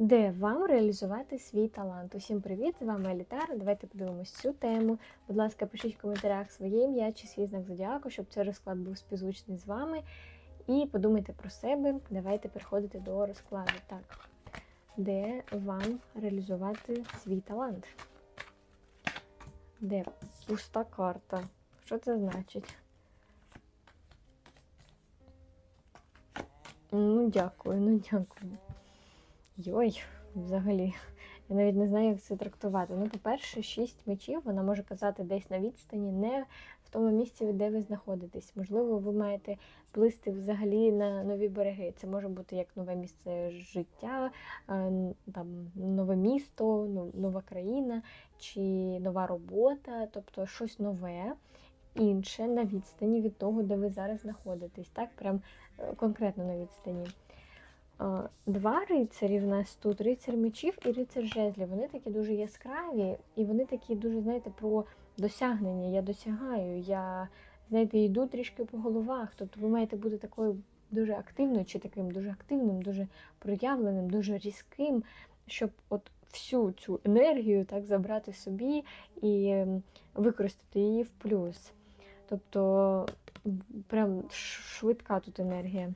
Де вам реалізувати свій талант? Усім привіт! З вами Елітара. Давайте подивимось цю тему. Будь ласка, пишіть в коментарях своє ім'я чи свій знак зодіаку, щоб цей розклад був співзвучний з вами. І подумайте про себе. Давайте переходити до розкладу. Так, де вам реалізувати свій талант? Де пуста карта? Що це значить? Ну, дякую, ну дякую. Йой, взагалі. Я навіть не знаю, як це трактувати. Ну, по-перше, шість мечів вона може казати десь на відстані, не в тому місці, де ви знаходитесь. Можливо, ви маєте плисти взагалі на нові береги. Це може бути як нове місце життя, е, там нове місто, ну, нова країна чи нова робота, тобто щось нове. Інше на відстані від того, де ви зараз знаходитесь, так, прям е, конкретно на відстані. Два рицарі в нас тут рицар мечів і рицар жезлів. Вони такі дуже яскраві, і вони такі дуже, знаєте, про досягнення. Я досягаю, я, знаєте, йду трішки по головах. Тобто ви маєте бути такою дуже активною чи таким дуже активним, дуже проявленим, дуже різким, щоб от всю цю енергію так забрати собі і використати її в плюс. Тобто прям швидка тут енергія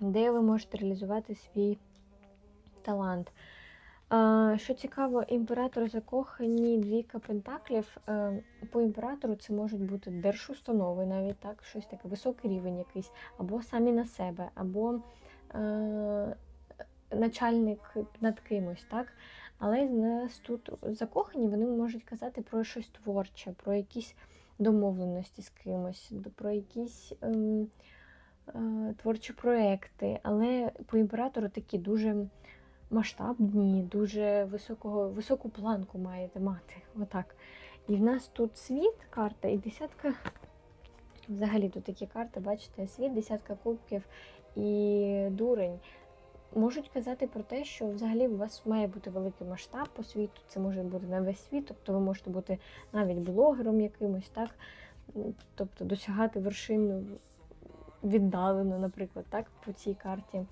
де ви можете реалізувати свій талант. Що цікаво, імператор закохані двійка пентаклів. Е, По імператору це можуть бути держустанови, навіть так, щось таке, високий рівень якийсь, або самі на себе, або е, начальник над кимось. так. Але нас тут закохані, вони можуть казати про щось творче, про якісь домовленості з кимось, про якісь. Е, творчі проекти, але по імператору такі дуже масштабні, дуже високого, високу планку маєте мати. Отак. І в нас тут світ, карта і десятка. Взагалі тут такі карти, бачите, світ, десятка кубків і дурень. Можуть казати про те, що взагалі у вас має бути великий масштаб по світу, це може бути на весь світ, тобто ви можете бути навіть блогером якимось, так? Тобто досягати вершин віддалено, наприклад, так, по цій карті.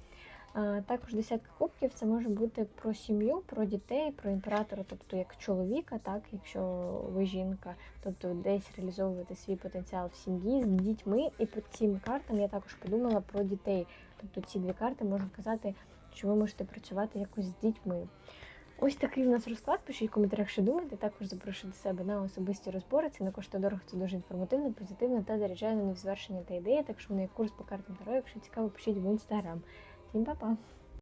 Також десятка кубків це може бути про сім'ю, про дітей, про імператора, тобто як чоловіка, так, якщо ви жінка, тобто десь реалізовувати свій потенціал в сім'ї з дітьми. І по цим картам я також подумала про дітей. Тобто ці дві карти можуть казати, що ви можете працювати якось з дітьми. Ось такий у нас розклад. Пишіть в коментарях, що думаєте. Також запрошую до себе на особисті розбори. Це не коштує дорого, це дуже інформативно, позитивно та заряджає на невзвершення та ідеї. Так що в є курс по картам Таро. Якщо цікаво, пишіть в інстаграм. Всім па-па!